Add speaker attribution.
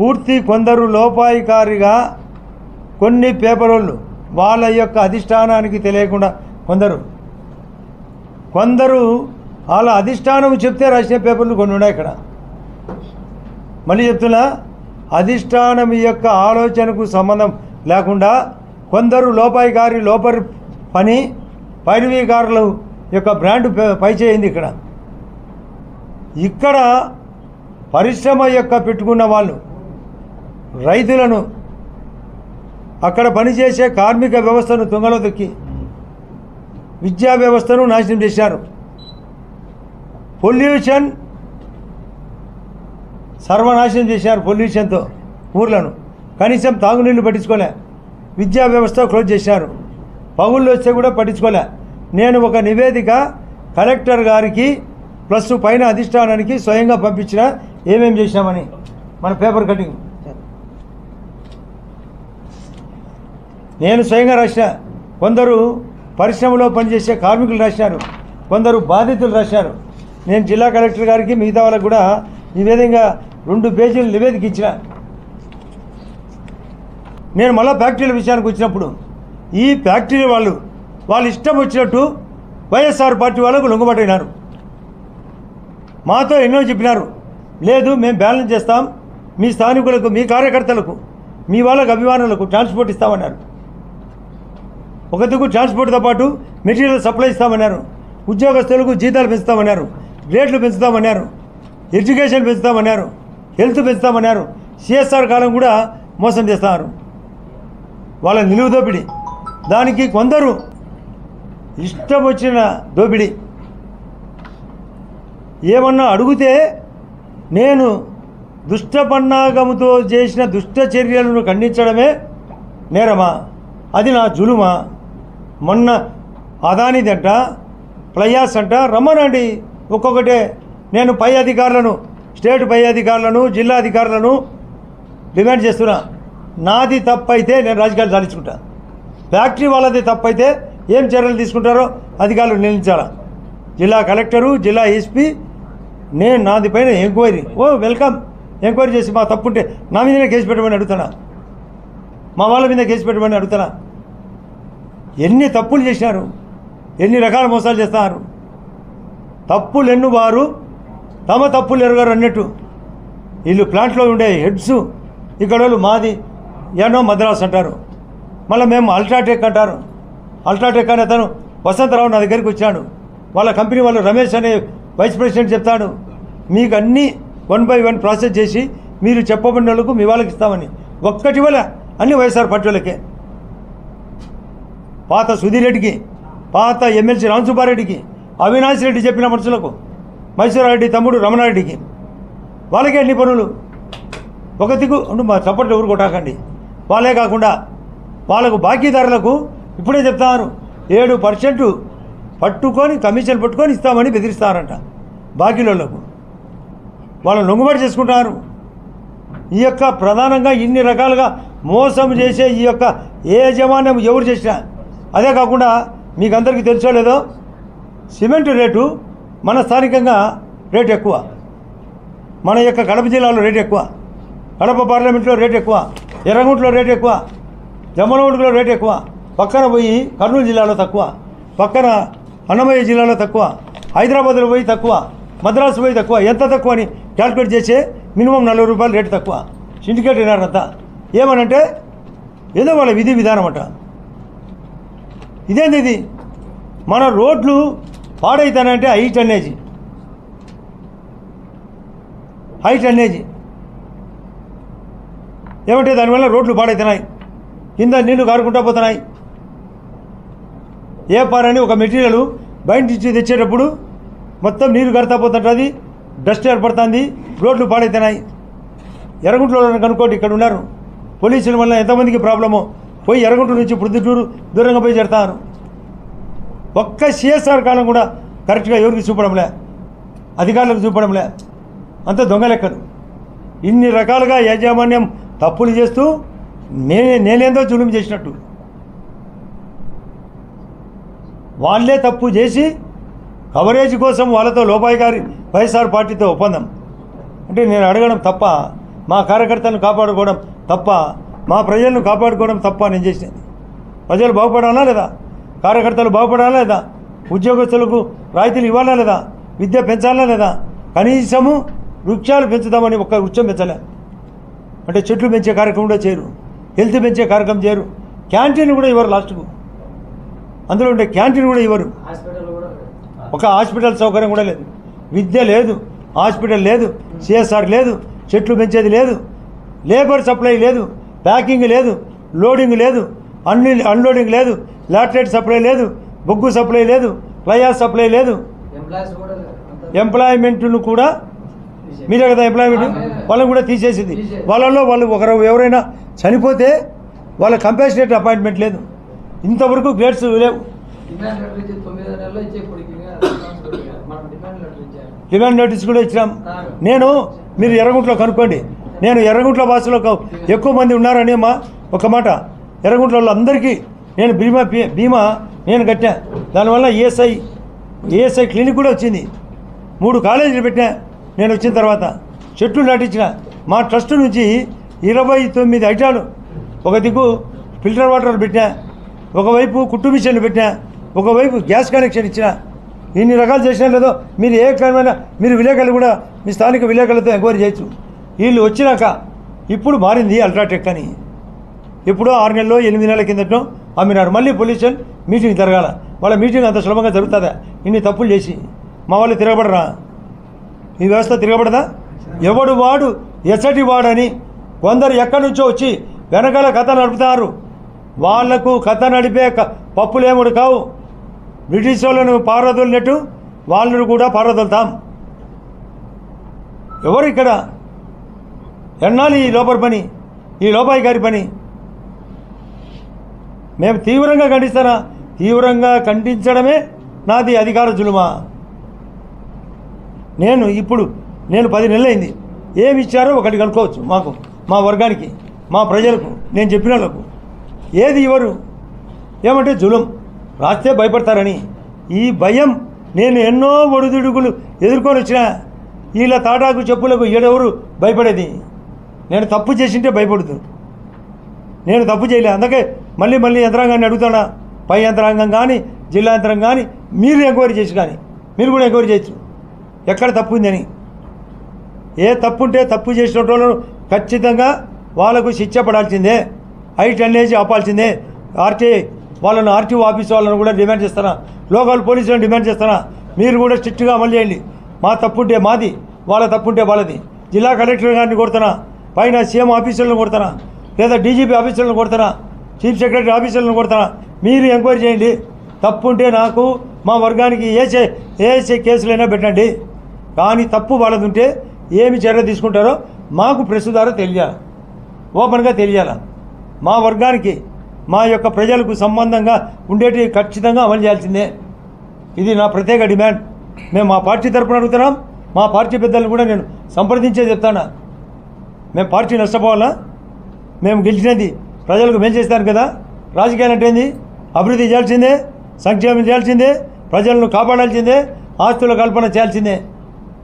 Speaker 1: పూర్తి కొందరు లోపాయికారిగా కొన్ని పేపరోళ్ళు వాళ్ళ యొక్క అధిష్టానానికి తెలియకుండా కొందరు. కొందరు వాళ్ళ అధిష్టానం చెప్తే రాసిన పేపర్లు కొన్ని ఉన్నాయి ఇక్కడ. మళ్ళీ చెప్తున్నా అధిష్టానం యొక్క ఆలోచనకు సంబంధం లేకుండా కొందరు లోపాయికారి లోపరి పని పైరవీకారుల యొక్క బ్రాండ్ పై- పైచేయింది ఇక్కడ. ఇక్కడ పరిశ్రమ యొక్క పెట్టుకున్న వాళ్ళు రైతులను అక్కడ పనిచేసే కార్మిక వ్యవస్థను తుంగలో తొక్కి విద్యా వ్యవస్థను నాశనం చేశారు. పొల్యూషన్ సర్వనాశనం చేశారు పొల్యూషన్తో ఊర్లను. కనీసం తాగునీళ్ళు పట్టించుకోలే. విద్యా వ్యవస్థ క్లోజ్ చేశారు. పగుళ్ళు వస్తే కూడా పట్టించుకోలే. నేను ఒక నివేదిక కలెక్టర్ గారికి ప్లస్ పైన అధిష్టానానికి స్వయంగా పంపించిన ఏమేం చేశామని మన పేపర్ కటింగ్. నేను స్వయంగా రాసిన కొందరు పరిశ్రమలో పనిచేసే కార్మికులు రాశారు కొందరు బాధితులు రాశారు. నేను జిల్లా కలెక్టర్ గారికి మిగతా వాళ్ళకు కూడా ఈ విధంగా రెండు పేజీలు నివేదిక ఇచ్చిన. నేను మళ్ళీ ఫ్యాక్టరీల విషయానికి వచ్చినప్పుడు ఈ ఫ్యాక్టరీ వాళ్ళు వాళ్ళు ఇష్టం వచ్చినట్టు వైఎస్ఆర్ పార్టీ వాళ్ళకు లొంగబడినారు మాతో ఎన్నో చెప్పినారు. లేదు మేము బ్యాలెన్స్ చేస్తాం. మీ స్థానికులకు మీ కార్యకర్తలకు మీ వాళ్ళకు అభిమానులకు ట్రాన్స్పోర్ట్ ఇస్తామన్నారు. ఒక దిక్కు ట్రాన్స్పోర్ట్తో పాటు మెటీరియల్ సప్లై ఇస్తామన్నారు. ఉద్యోగస్తులకు జీతాలు పెంచుతామన్నారు. రేట్లు పెంచుతామన్నారు. ఎడ్యుకేషన్ పెంచుతామన్నారు. హెల్త్ పెంచుతామన్నారు. సిఎస్ఆర్ కాలం కూడా మోసం చేస్తున్నారు. వాళ్ళ నిలువు దోపిడీ. దానికి కొందరు ఇష్టం వచ్చిన దోపిడీ. ఏమన్నా అడిగితే నేను దుష్ట పన్నాగముతో చేసిన దుష్ట చర్యలను ఖండించడమే నేరమా? అది నా జులుమా? మొన్న అదానిదంట ప్లయాస్ అంట రమ్మనండి. ఒక్కొక్కటే. నేను పై అధికారులను స్టేట్ పై అధికారులను జిల్లా అధికారులను డిమాండ్ చేస్తున్నా. నాది తప్పైతే నేను రాజకీయాలు సాధించుకుంటా. ఫ్యాక్టరీ వాళ్ళది తప్పైతే ఏం చర్యలు తీసుకుంటారో అధికారులు నిలిచాలా జిల్లా కలెక్టరు జిల్లా ఎస్పీ నేను నాది పైన ఎంక్వైరీ. ఓ వెల్కమ్. ఎంక్వైరీ చేసి మా తప్పుంటే నా మీదనే కేసు పెట్టమని అడుగుతానా మా వాళ్ళ మీద కేసు పెట్టమని అడుగుతున్నా. ఎన్ని తప్పులు చేశారు ఎన్ని రకాల మోసాలు చేస్తారు? తప్పులు వారు తమ తప్పులు ఎరగారు అన్నట్టు. వీళ్ళు ప్లాంట్లో ఉండే హెడ్స్ ఇక్కడ వాళ్ళు మాది ఎన్నో మద్రాస్ అంటారు. మళ్ళీ మేము అల్ట్రాటెక్ అంటారు. అల్ట్రాటెక్ అనే అతను వసంతరావు నా దగ్గరికి వచ్చాడు వాళ్ళ కంపెనీ వాళ్ళు రమేష్ అనే వైస్ ప్రెసిడెంట్ చెప్తాడు. మీకు అన్నీ వన్ బై వన్ ప్రాసెస్ చేసి మీరు చెప్పబడిన వాళ్ళకు మీ వాళ్ళకి ఇస్తామని. ఒక్కటి వల్ల అన్ని వైఎస్ఆర్ పార్టీ వాళ్ళకే. పాత సుధీర్ రెడ్డికి పాత ఎమ్మెల్సీ రామసుబ్బారెడ్డికి అవినాష్ రెడ్డి చెప్పిన మనుషులకు మైసూరారెడ్డి తమ్ముడు రమణారెడ్డికి వాళ్ళకే అన్ని పనులు? ఒక దిగు ఉండు మా చప్పట్లు ఎవరు కొట్టాకండి వాళ్ళే కాకుండా వాళ్ళకు బాకీదారులకు ఇప్పుడే చెప్తారు ఏడు పర్సెంట్ పట్టుకొని కమిషన్ పట్టుకొని ఇస్తామని బెదిరిస్తారంట బాకీలోళ్ళకు. వాళ్ళు లొంగుబాటు చేసుకుంటారు ఈ యొక్క ప్రధానంగా ఇన్ని రకాలుగా మోసం చేసే ఈ యొక్క ఏ యజమాన్యం ఎవరు చేసినా అదే కాకుండా మీకు అందరికీ తెలుసో లేదో సిమెంట్ రేటు మన స్థానికంగా రేటు ఎక్కువ. మన యొక్క కడప జిల్లాలో రేటు ఎక్కువ. కడప పార్లమెంట్లో రేటు ఎక్కువ. ఎర్రగుంట్లో రేటు ఎక్కువ. జమ్మలమడుగులో రేటు ఎక్కువ. పక్కన పోయి కర్నూలు జిల్లాలో తక్కువ. పక్కన అన్నమయ్య జిల్లాలో తక్కువ. హైదరాబాద్లో పోయి తక్కువ. మద్రాసు పోయి తక్కువ. ఎంత తక్కువ అని క్యాల్కులేట్ చేసే మినిమం నలభై రూపాయలు రేటు తక్కువ. సిండికేట్ అయినారంతా ఏమనంటే ఏదో వాళ్ళ విధి విధానం అంట. ఇదేంది ఇది మన రోడ్లు పాడైతానంటే హైట్ అనేది హైట్ అనేది ఏమంటే దానివల్ల రోడ్లు పాడైతున్నాయి. కింద నీళ్ళు కారుకుంటా పోతున్నాయి. ఏ పారని ఒక మెటీరియల్ బయట నుంచి తెచ్చేటప్పుడు మొత్తం నీరు కడతా పోతుంటుంది డస్ట్ ఏర్పడుతుంది రోడ్లు పాడైతున్నాయి. ఎర్రగుంటలో కనుక్కోండి ఇక్కడ ఉన్నారు. పోలీసుల వల్ల ఎంతమందికి ప్రాబ్లమో? పోయి ఎర్రగుంట నుంచి ప్రొద్దుటూరు దూరంగా పోయి చేరుతాను ఒక్క సిఎస్ఆర్ కాలం కూడా కరెక్ట్గా ఎవరికి చూపడంలే. అధికారులకు చూపడంలే. అంత దొంగ లెక్కలు. ఇన్ని రకాలుగా యాజమాన్యం తప్పులు చేస్తూ నేనే నేనేందో జులుం చేసినట్టు. వాళ్ళే తప్పు చేసి కవరేజ్ కోసం వాళ్ళతో లోపాయి గారి వైఎస్ఆర్ పార్టీతో ఒప్పందం. అంటే నేను అడగడం తప్ప మా కార్యకర్తలను కాపాడుకోవడం తప్ప మా ప్రజలను కాపాడుకోవడం తప్ప నేను చేసినది. ప్రజలు బాగుపడాలా లేదా? కార్యకర్తలు బాగుపడాలా లేదా? ఉద్యోగస్తులకు రాయితీలు ఇవ్వాలా లేదా? విద్య పెంచాలా లేదా? కనీసము వృక్షాలు పెంచుదామని ఒక్క వృక్షం పెంచలే. అంటే చెట్లు పెంచే కార్యక్రమం కూడా చేయరు. హెల్త్ పెంచే కార్యక్రమం చేయరు. క్యాంటీన్ కూడా ఇవ్వరు లాస్ట్కు. అందులో ఉండే క్యాంటీన్ కూడా ఇవ్వరు. ఒక హాస్పిటల్ సౌకర్యం కూడా లేదు. విద్య లేదు హాస్పిటల్ లేదు సిఎస్ఆర్ లేదు చెట్లు పెంచేది లేదు లేబర్ సప్లై లేదు. ప్యాకింగ్ లేదు లోడింగ్ లేదు అన్ని అన్లోడింగ్ లేదు లాటరేట్ సప్లై లేదు బొగ్గు సప్లై లేదు ఫ్లైఆర్ సప్లై లేదు. ఎంప్లాయ్మెంట్ను కూడా. మీరే కదా ఎంప్లాయ్మెంట్ వాళ్ళని కూడా తీసేసింది. వాళ్ళలో వాళ్ళు ఒకరు ఎవరైనా చనిపోతే వాళ్ళ కంపాషనేట్ అపాయింట్మెంట్ లేదు. ఇంతవరకు గ్రేడ్స్ లేవు.
Speaker 2: డిమాండ్
Speaker 1: నోటీస్ కూడా ఇచ్చినాం. నేను మీరు ఎర్రగుంట్లో కనుక్కోండి. నేను ఎర్రగుంట్ల భాషలో ఎక్కువ మంది ఉన్నారని మా ఒక మాట. ఎర్రగుంట్ల అందరికీ నేను బీమా బీమా నేను కట్టా దానివల్ల ఏఎస్ఐ ఏఎస్ఐ క్లినిక్ కూడా వచ్చింది. మూడు కాలేజీలు పెట్టా నేను వచ్చిన తర్వాత. చెట్లు నాటించిన. మా ట్రస్ట్ నుంచి ఇరవై తొమ్మిది ఐటాలు ఒక దిక్కు ఫిల్టర్ వాటర్ పెట్టా ఒకవైపు కుట్టు మిషన్లు పెట్టా ఒకవైపు గ్యాస్ కనెక్షన్ ఇచ్చిన. ఇన్ని రకాలు చేసినా లేదో మీరు ఏ కారణమైనా మీరు విలేకరులు కూడా మీ స్థానిక విలేకరులతో ఎంక్వైరీ చేయొచ్చు. వీళ్ళు వచ్చినాక ఇప్పుడు మారింది అల్ట్రాటెక్ అని. ఎప్పుడో ఆరు నెలలో ఎనిమిది నెలల కిందటో అమ్మినారు. మళ్ళీ పొల్యూషన్ మీటింగ్ జరగాల. వాళ్ళ మీటింగ్ అంత సులభంగా జరుగుతుందా? ఇన్ని తప్పులు చేసి. మా వాళ్ళు తిరగబడరా? ఈ వ్యవస్థ తిరగబడదా? ఎవడు వాడు? ఎసటి వాడని కొందరు ఎక్కడి నుంచో వచ్చి వెనకాల కథ నడుపుతారు. వాళ్ళకు కథ నడిపే క- పప్పులేముడు కావు. బ్రిటిష్ వాళ్ళను పారదొలినట్టు వాళ్ళను కూడా పారదొలుతాం. ఎవరు ఇక్కడ ఎన్నాళ్ళు ఈ లోపల పని? ఈ లోపాయి గారి పని? మేము తీవ్రంగా ఖండిస్తానా తీవ్రంగా ఖండించడమే నాది అధికార జులుమా. నేను ఇప్పుడు నేను పది నెలలైంది. ఏమి ఇచ్చారో ఒకటి కనుక్కోవచ్చు మాకు మా వర్గానికి మా ప్రజలకు నేను చెప్పిన వాళ్ళకు. ఏది ఇవ్వరు? ఏమంటే జులం. రాస్తే భయపడతారని. ఈ భయం నేను ఎన్నో ఒడిదుడుకులు ఎదుర్కొని వచ్చిన వీళ్ళ తాటాకు చెప్పులకు ఏడెవరు భయపడేది? నేను తప్పు చేసింటే భయపడుతుంది. నేను తప్పు చేయలే. అందుకే మళ్ళీ మళ్ళీ యంత్రాంగాన్ని అడుగుతానా? పై యంత్రాంగం కానీ జిల్లా యంత్రాంగం కానీ మీరు ఎంక్వైరీ చేసి కానీ మీరు కూడా ఎంక్వైరీ చేయొచ్చు. ఎక్కడ తప్పు ఉందని. ఏ తప్పు ఉంటే తప్పు చేసిన వాళ్ళను ఖచ్చితంగా వాళ్ళకు శిక్ష పడాల్సిందే. హైట్ అనేసి ఆపాల్సిందే. ఆర్టీఐ వాళ్ళను ఆర్టీఓ ఆఫీస్ వాళ్ళను కూడా డిమాండ్ చేస్తానా లోకల్ పోలీసులను డిమాండ్ చేస్తానా మీరు కూడా స్ట్రిక్ట్గా అమలు చేయండి. మా తప్పు ఉంటే మాది వాళ్ళ తప్పు ఉంటే వాళ్ళది. జిల్లా కలెక్టర్ గారిని కొడుతున్నా పైన సీఎం ఆఫీసర్లను కొడతారా? లేదా డీజీపీ ఆఫీసర్లను కొడతారా? చీఫ్ సెక్రటరీ ఆఫీసర్లను కొడతారా? మీరు ఎంక్వైరీ చేయండి. తప్పు ఉంటే నాకు మా వర్గానికి ఏసే ఏసే కేసులైనా పెట్టండి. కానీ తప్పు వాళ్ళది ఉంటే ఏమి చర్య తీసుకుంటారో మాకు ప్రెస్ ద్వారా తెలియాలి. ఓపెన్గా తెలియాలి. మా వర్గానికి మా యొక్క ప్రజలకు సంబంధంగా ఉండేటి ఖచ్చితంగా అమలు చేయాల్సిందే. ఇది నా ప్రత్యేక డిమాండ్. మేము మా పార్టీ తరపున అడుగుతున్నాం. మా పార్టీ పెద్దలను కూడా నేను సంప్రదించే చెప్తాను? మేము పార్టీ నష్టపోవాలా? మేము గెలిచినది ప్రజలకు మేలు చేస్తాను కదా? రాజకీయాలు అంటే ఏంది? అభివృద్ధి చేయాల్సిందే సంక్షేమం చేయాల్సిందే ప్రజలను కాపాడాల్సిందే ఆస్తుల కల్పన చేయాల్సిందే.